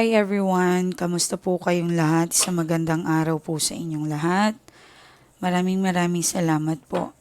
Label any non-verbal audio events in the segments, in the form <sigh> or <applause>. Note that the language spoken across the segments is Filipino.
Hi everyone, kamusta po kayong lahat? Sa magandang araw po sa inyong lahat. Maraming maraming salamat po.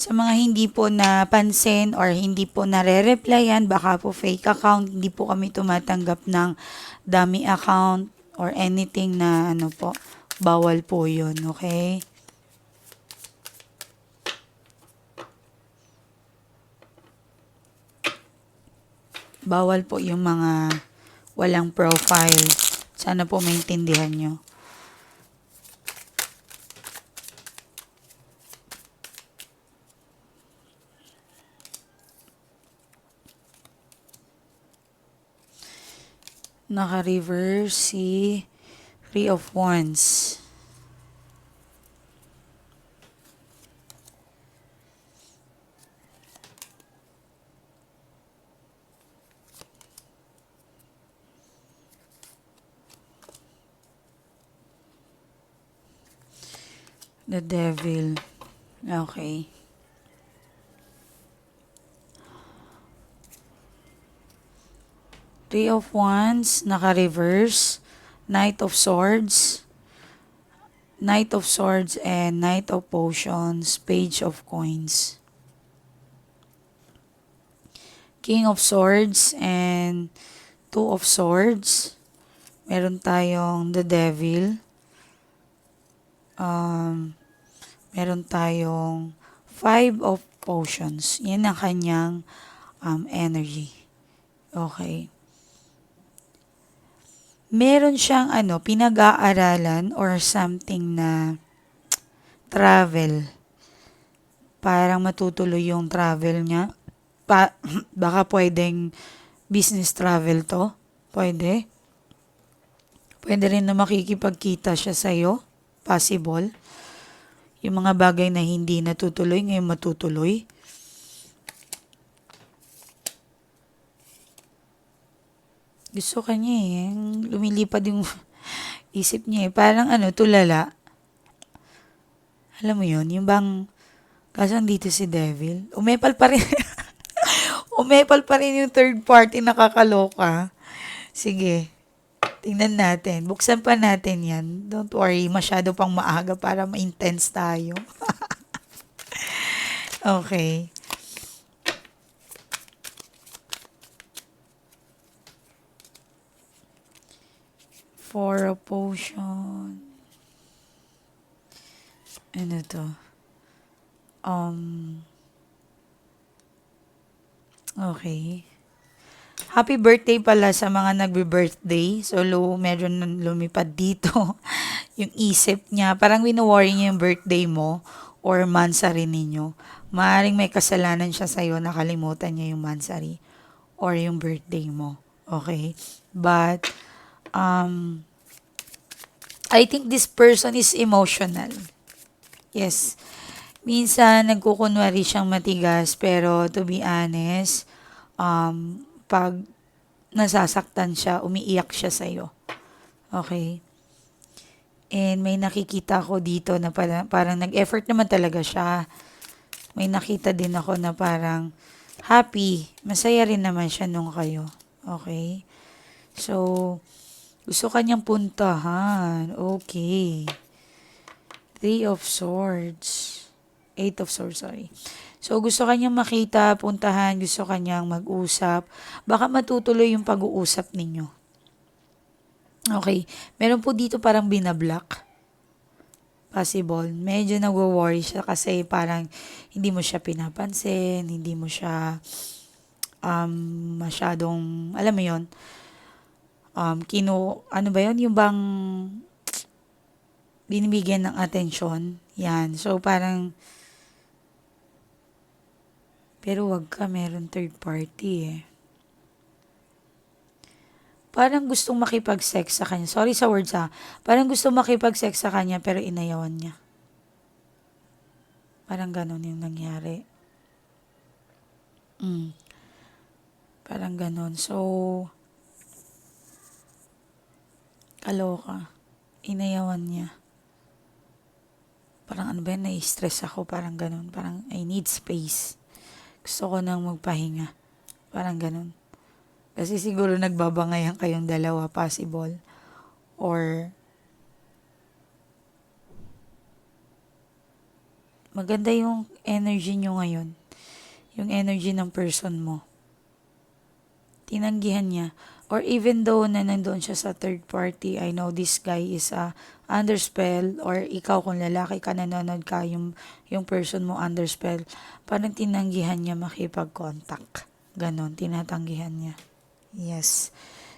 Sa mga hindi po napansin or hindi po nare-replyan, baka po fake account, hindi po kami tumatanggap ng dummy account or anything na ano po, bawal po yun, okay? Bawal po yung mga walang profile. Sana po maintindihan nyo. Naka-reverse si Three of Wands. The Devil. Okay. Three of Wands, naka-reverse. Knight of Swords. Knight of Swords and Knight of Potions. Page of Coins. King of Swords and Two of Swords. Meron tayong The Devil. Um, meron tayong Five of Potions. Yan ang kanyang um, energy. Okay. Meron siyang ano, pinag-aaralan or something na travel. Parang matutuloy yung travel niya. Pa, <clears throat> baka pwedeng business travel to. Pwede. Pwede rin na makikipagkita siya sa'yo. Possible. Yung mga bagay na hindi natutuloy, ngayon matutuloy. Gusto ka niya eh. Lumilipad yung <laughs> isip niya eh. Parang ano, tulala. Alam mo yun, yung bang, kaso dito si Devil, umepal pa rin. <laughs> umepal pa rin yung third party nakakaloka. Sige, tingnan natin. Buksan pa natin yan. Don't worry, masyado pang maaga para ma-intense tayo. <laughs> okay. For a potion. Ano to? Um, okay. Happy birthday pala sa mga nagbe-birthday. So, lo, medyo lumipad dito <laughs> yung isip niya. Parang wino-worry niya yung birthday mo or mansari ninyo. Maaring may kasalanan siya sa'yo, nakalimutan niya yung mansari or yung birthday mo. Okay? But, um, I think this person is emotional. Yes. Minsan, nagkukunwari siyang matigas, pero to be honest, um, pag nasasaktan siya, umiiyak siya sa'yo. Okay? And may nakikita ko dito na parang, parang nag-effort naman talaga siya. May nakita din ako na parang happy. Masaya rin naman siya nung kayo. Okay? So, gusto kanyang puntahan. Okay. Three of Swords. Eight of Swords, sorry. So, gusto kanyang makita, puntahan, gusto kanyang mag-usap. Baka matutuloy yung pag-uusap ninyo. Okay. Meron po dito parang binablock. Possible. Medyo nagwo-worry siya kasi parang hindi mo siya pinapansin, hindi mo siya um, masyadong, alam mo yon um, kino, ano ba yon yung bang binibigyan ng atensyon. Yan. So, parang, pero wag ka, meron third party eh. Parang gustong makipag-sex sa kanya. Sorry sa words ha. Parang gustong makipag-sex sa kanya pero inayawan niya. Parang ganon yung nangyari. Mm. Parang ganon. So, kaloka. Inayawan niya. parang ano ba yan, nai-stress ako, parang ganun. Parang I need space. Gusto ko nang magpahinga. Parang ganun. Kasi siguro nagbabangayan kayong dalawa, possible. Or maganda yung energy nyo ngayon. Yung energy ng person mo. Tinanggihan niya. Or even though na nandun siya sa third party, I know this guy is a under spell or ikaw kung lalaki ka nanonood ka, yung, yung person mo under spell, parang tinanggihan niya makipag-contact. Ganon, tinatanggihan niya. Yes.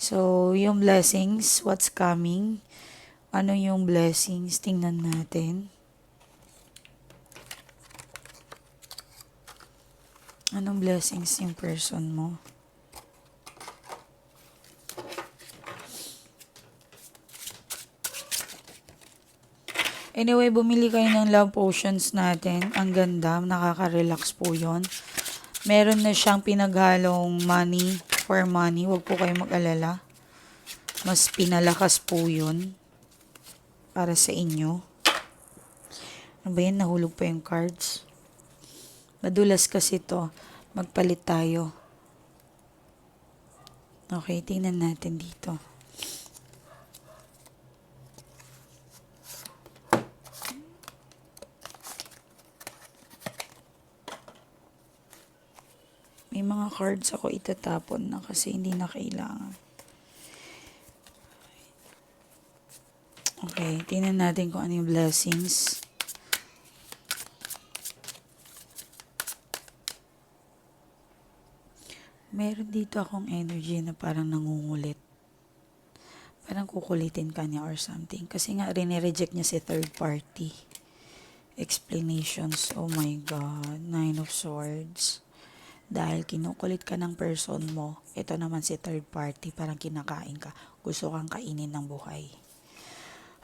So, yung blessings, what's coming? Ano yung blessings? Tingnan natin. Anong blessings yung person mo? Anyway, bumili kayo ng love potions natin. Ang ganda, nakaka-relax po yon. Meron na siyang pinaghalong money for money. Huwag po kayo mag-alala. Mas pinalakas po yun para sa inyo. Ano ba yan? Nahulog pa yung cards. Madulas kasi to. Magpalit tayo. Okay, tingnan natin dito. May mga cards ako itatapon na kasi hindi na kailangan. Okay, tingnan natin kung ano yung blessings. Meron dito akong energy na parang nangungulit. Parang kukulitin ka niya or something. Kasi nga, rinireject niya si third party. Explanations. Oh my God. Nine of Swords. Dahil kinukulit ka ng person mo, ito naman si third party, parang kinakain ka. Gusto kang kainin ng buhay.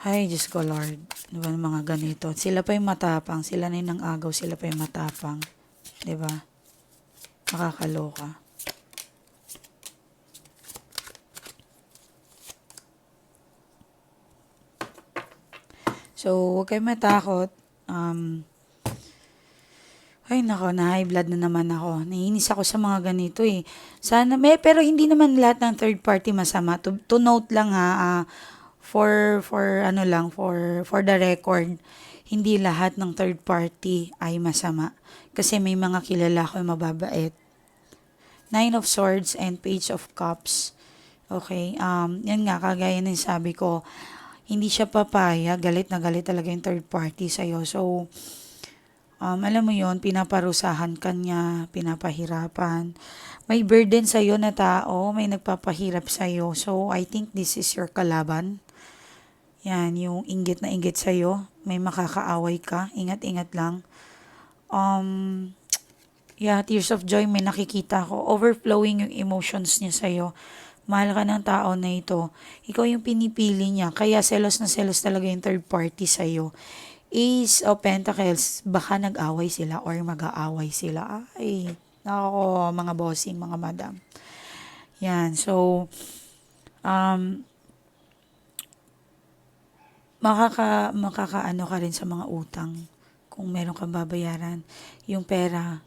Ay, Diyos ko Lord. Diba mga ganito? Sila pa yung matapang. Sila na yung agaw. Sila pa yung matapang. Diba? Nakakaloka. So, huwag kayo matakot. Um, ay, nako, na high blood na naman ako. Naiinis ako sa mga ganito eh. Sana, may, pero hindi naman lahat ng third party masama. To, to note lang ha, ah, for, for, ano lang, for, for the record, hindi lahat ng third party ay masama. Kasi may mga kilala ko yung mababait. Nine of Swords and Page of Cups. Okay, um, yan nga, kagaya ng sabi ko, hindi siya papaya, galit na galit talaga yung third party sa'yo. So, um, alam mo yon pinaparusahan ka niya, pinapahirapan. May burden sa'yo na tao, may nagpapahirap sa'yo. So, I think this is your kalaban. Yan, yung inggit na inggit sa'yo. May makakaaway ka. Ingat-ingat lang. Um, yeah, tears of joy, may nakikita ko. Overflowing yung emotions niya sa'yo. Mahal ka ng tao na ito. Ikaw yung pinipili niya. Kaya selos na selos talaga yung third party sa'yo. Ace of Pentacles, baka nag-away sila or mag-aaway sila. Ay, nako, mga bossing, mga madam. Yan, so, um, makaka, makakaano ka rin sa mga utang kung meron kang babayaran. Yung pera,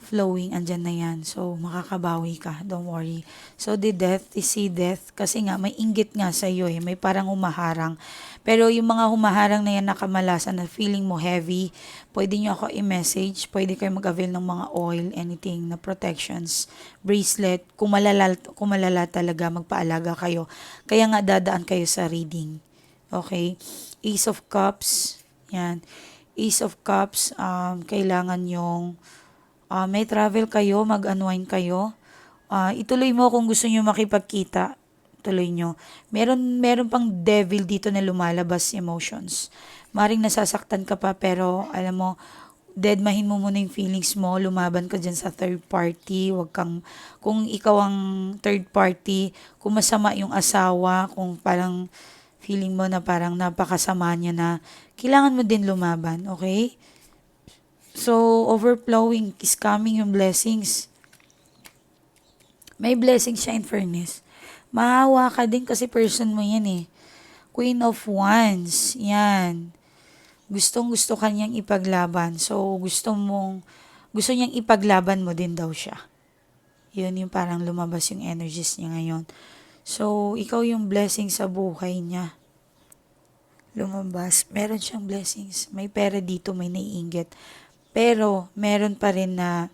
flowing, andyan na yan. So, makakabawi ka. Don't worry. So, the death is see death. Kasi nga, may inggit nga sa iyo eh. May parang humaharang. Pero yung mga humaharang na yan nakamalasan na feeling mo heavy, pwede nyo ako i-message. Pwede kayo mag-avail ng mga oil, anything na protections, bracelet. Kung malala, kung malala talaga, magpaalaga kayo. Kaya nga dadaan kayo sa reading. Okay? Ace of Cups. Yan. Ace of Cups, um, kailangan yung uh, may travel kayo, mag-unwind kayo. Uh, ituloy mo kung gusto nyo makipagkita. Tuloy nyo. Meron, meron pang devil dito na lumalabas emotions. Maring nasasaktan ka pa pero alam mo, deadmahin mo muna yung feelings mo, lumaban ka dyan sa third party, wag kang, kung ikaw ang third party, kung masama yung asawa, kung parang feeling mo na parang napakasama niya na, kailangan mo din lumaban, okay? So, overflowing is coming yung blessings. May blessings siya in fairness. Mahawa ka din kasi person mo yan eh. Queen of Wands. Yan. gustong gusto kanyang ipaglaban. So, gusto mong, gusto niyang ipaglaban mo din daw siya. Yun yung parang lumabas yung energies niya ngayon. So, ikaw yung blessing sa buhay niya. Lumabas. Meron siyang blessings. May pera dito, may naiinggit. Pero, meron pa rin na,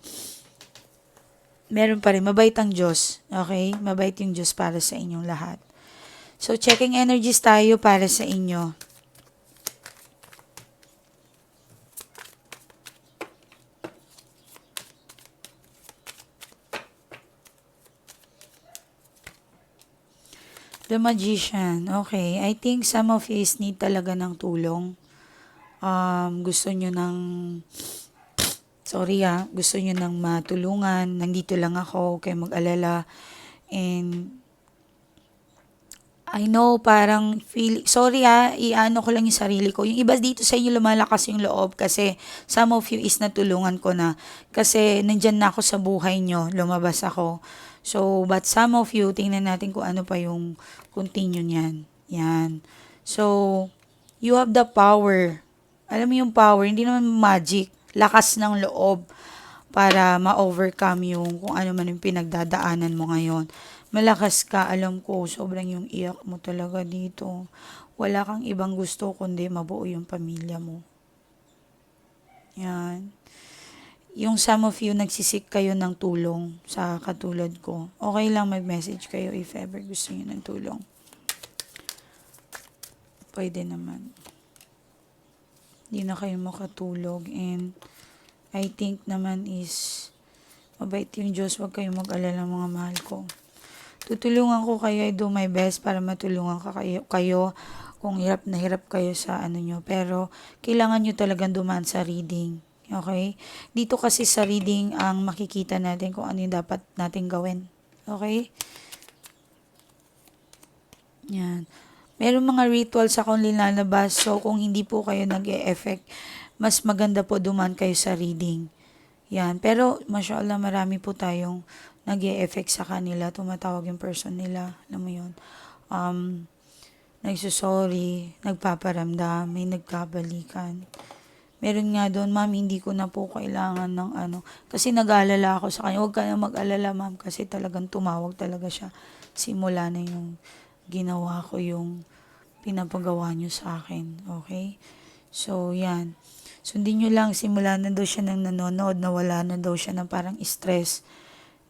meron pa rin, mabait ang Diyos. Okay? Mabait yung Diyos para sa inyong lahat. So, checking energies tayo para sa inyo. The Magician. Okay. I think some of you is need talaga ng tulong. Um, gusto nyo ng... Sorry ah. Gusto nyo ng matulungan. Nandito lang ako. Huwag kayong mag-alala. And... I know, parang feel, sorry ah, iano ko lang yung sarili ko. Yung iba dito sa inyo lumalakas yung loob kasi some of you is natulungan ko na. Kasi nandyan na ako sa buhay nyo, lumabas ako. So, but some of you, tingnan natin kung ano pa yung continue niyan. Yan. So, you have the power. Alam mo yung power, hindi naman magic. Lakas ng loob para ma-overcome yung kung ano man yung pinagdadaanan mo ngayon. Malakas ka, alam ko, sobrang yung iyak mo talaga dito. Wala kang ibang gusto kundi mabuo yung pamilya mo. Yan yung some of you nagsisik kayo ng tulong sa katulad ko, okay lang mag-message kayo if ever gusto niyo ng tulong. Pwede naman. Hindi na kayo makatulog and I think naman is mabait yung Diyos, huwag kayong mag-alala mga mahal ko. Tutulungan ko kayo, I do my best para matulungan ka kayo, kayo kung hirap na hirap kayo sa ano nyo. Pero, kailangan nyo talagang dumaan sa reading Okay? Dito kasi sa reading ang makikita natin kung ano yung dapat natin gawin. Okay? Yan. Meron mga rituals akong linalabas. So, kung hindi po kayo nag-e-effect, mas maganda po duman kayo sa reading. Yan. Pero, mashallah, marami po tayong nag effect sa kanila. Tumatawag yung person nila. Alam mo yun. Um, nagsusorry, nagpaparamdam, may nagkabalikan. Meron nga doon, ma'am, hindi ko na po kailangan ng ano. Kasi nag-aalala ako sa kanya. Huwag ka na mag-alala, ma'am, kasi talagang tumawag talaga siya. Simula na yung ginawa ko yung pinapagawa niyo sa akin. Okay? So, yan. Sundin nyo lang, simula na daw siya nang nanonood, nawala na daw siya ng parang stress.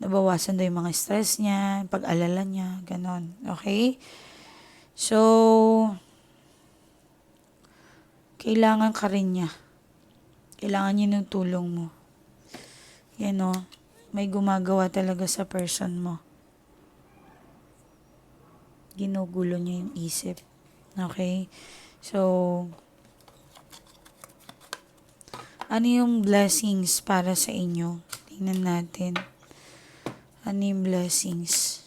Nabawasan daw yung mga stress niya, pag-alala niya, ganon. Okay? So, kailangan ka rin niya. Kailangan niya ng tulong mo. Yan o, may gumagawa talaga sa person mo. Ginugulo niya yung isip. Okay? So, ano yung blessings para sa inyo? Tingnan natin. Ano yung blessings?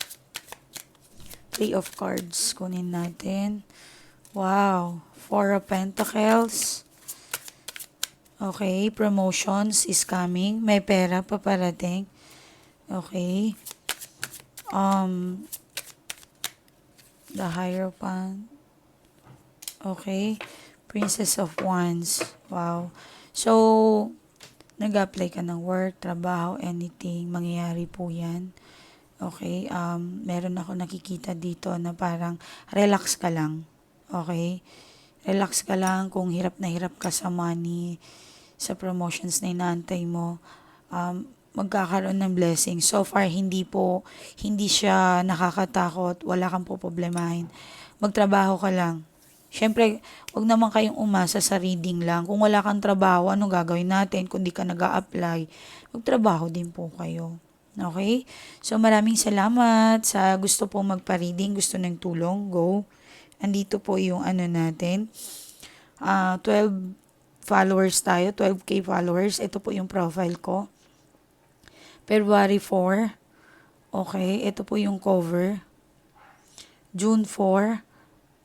Three of Cards. Kunin natin. Wow. Four of Pentacles. Okay, promotions is coming. May pera pa parating. Okay. Um, the Hierophant. Okay. Princess of Wands. Wow. So, nag-apply ka ng work, trabaho, anything, mangyayari po yan. Okay, um, meron ako nakikita dito na parang relax ka lang. Okay? Relax ka lang kung hirap na hirap ka sa money sa promotions na inaantay mo, um, magkakaroon ng blessing. So far, hindi po, hindi siya nakakatakot, wala kang po problemahin. Magtrabaho ka lang. Siyempre, wag naman kayong umasa sa reading lang. Kung wala kang trabaho, ano gagawin natin? Kung di ka nag apply magtrabaho din po kayo. Okay? So, maraming salamat sa gusto po magpa-reading, gusto ng tulong, go. Andito po yung ano natin. Uh, 12 followers tayo, 12k followers. Ito po yung profile ko. February 4. Okay, ito po yung cover. June 4.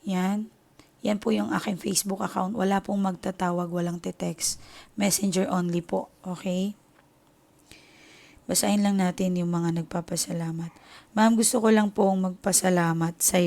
Yan. Yan po yung aking Facebook account. Wala pong magtatawag, walang te-text. Messenger only po. Okay? Basahin lang natin yung mga nagpapasalamat. Ma'am, gusto ko lang pong magpasalamat sa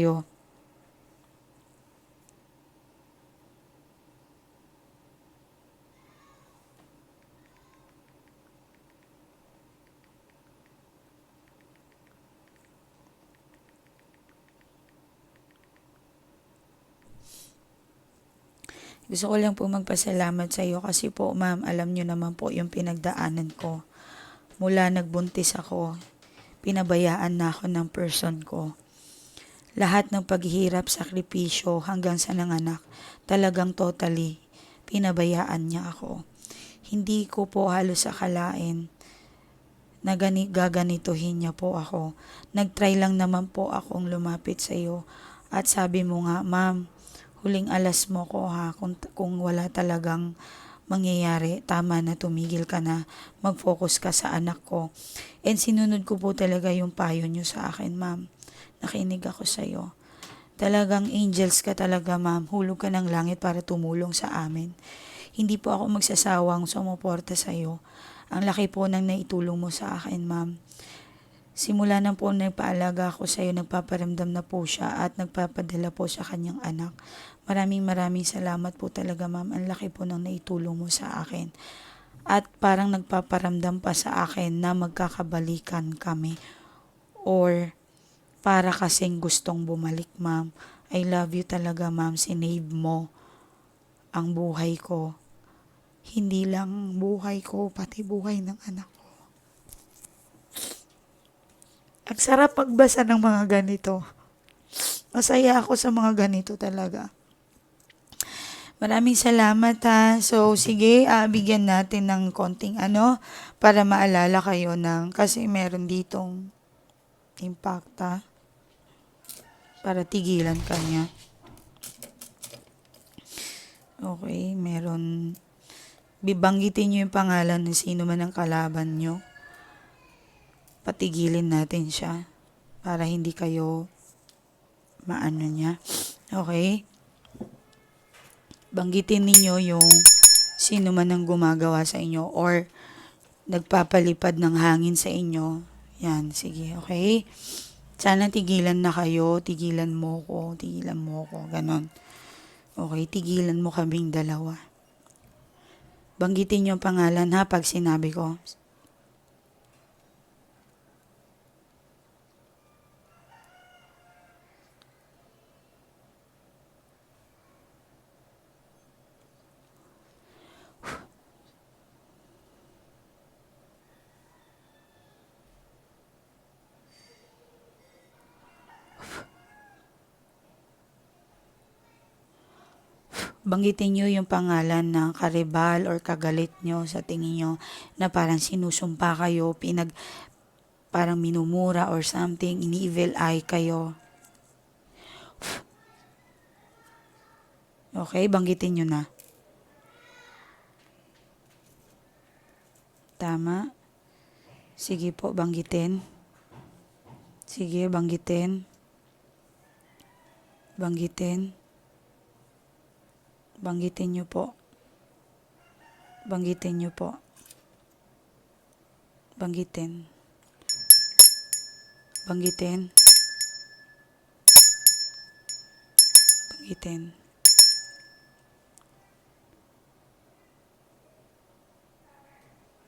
Gusto ko lang po magpasalamat sa iyo kasi po, ma'am, alam niyo naman po yung pinagdaanan ko. Mula nagbuntis ako, pinabayaan na ako ng person ko. Lahat ng paghihirap, sakripisyo hanggang sa nanganak, talagang totally pinabayaan niya ako. Hindi ko po halos akalain na gani, gaganituhin niya po ako. Nagtry lang naman po akong lumapit sa iyo at sabi mo nga, ma'am, huling alas mo ko ha, kung, kung wala talagang mangyayari, tama na tumigil ka na, mag-focus ka sa anak ko. And sinunod ko po talaga yung payo niyo sa akin, ma'am. Nakinig ako sa iyo. Talagang angels ka talaga, ma'am. Hulog ka ng langit para tumulong sa amin. Hindi po ako magsasawang sumuporta sa iyo. Ang laki po ng naitulong mo sa akin, ma'am. Simula na po nagpaalaga ako sa iyo, nagpaparamdam na po siya at nagpapadala po sa kanyang anak. Maraming maraming salamat po talaga, ma'am. Ang laki po ng naitulong mo sa akin. At parang nagpaparamdam pa sa akin na magkakabalikan kami. Or para kasing gustong bumalik, ma'am. I love you talaga, ma'am. Sinave mo ang buhay ko. Hindi lang buhay ko, pati buhay ng anak ko. Ang sarap pagbasa ng mga ganito. Masaya ako sa mga ganito talaga. Maraming salamat ha. So, sige, ah, bigyan natin ng konting ano para maalala kayo ng kasi meron ditong impacta para tigilan kanya. Okay, meron bibanggitin nyo yung pangalan ng sino man ang kalaban nyo. Patigilin natin siya para hindi kayo maano niya. Okay? Banggitin ninyo yung sino man ang gumagawa sa inyo or nagpapalipad ng hangin sa inyo. Yan, sige, okay? Sana tigilan na kayo, tigilan mo ko, tigilan mo ko, ganon. Okay, tigilan mo kaming dalawa. Banggitin yung pangalan ha pag sinabi ko. Banggitin nyo yung pangalan ng karibal or kagalit nyo sa tingin nyo na parang sinusumpa kayo, pinag, parang minumura or something, ini-evil eye kayo. Okay, banggitin nyo na. Tama. Sige po, banggitin. Sige, banggitin. Banggitin. Banggitin nyo po. Banggitin nyo po. Banggitin. Banggitin. Banggitin.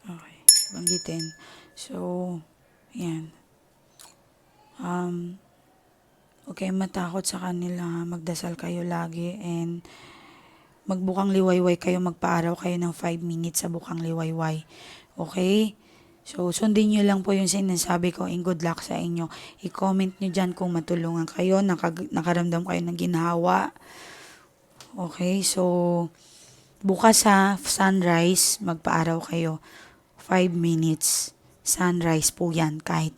Okay. Banggitin. So, yan. Um, okay, matakot sa kanila. Magdasal kayo lagi and magbukang liwayway kayo, magpaaraw kayo ng 5 minutes sa bukang liwayway. Okay? So, sundin nyo lang po yung sinasabi ko and good luck sa inyo. I-comment nyo dyan kung matulungan kayo, nakag- nakaramdam kayo ng ginhawa. Okay? So, bukas sa sunrise, magpaaraw kayo. 5 minutes. Sunrise po yan, kahit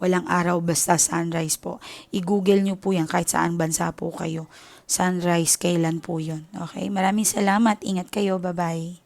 walang araw, basta sunrise po. I-google nyo po yan, kahit saan bansa po kayo sunrise, kailan po yun. Okay? Maraming salamat. Ingat kayo. Bye-bye.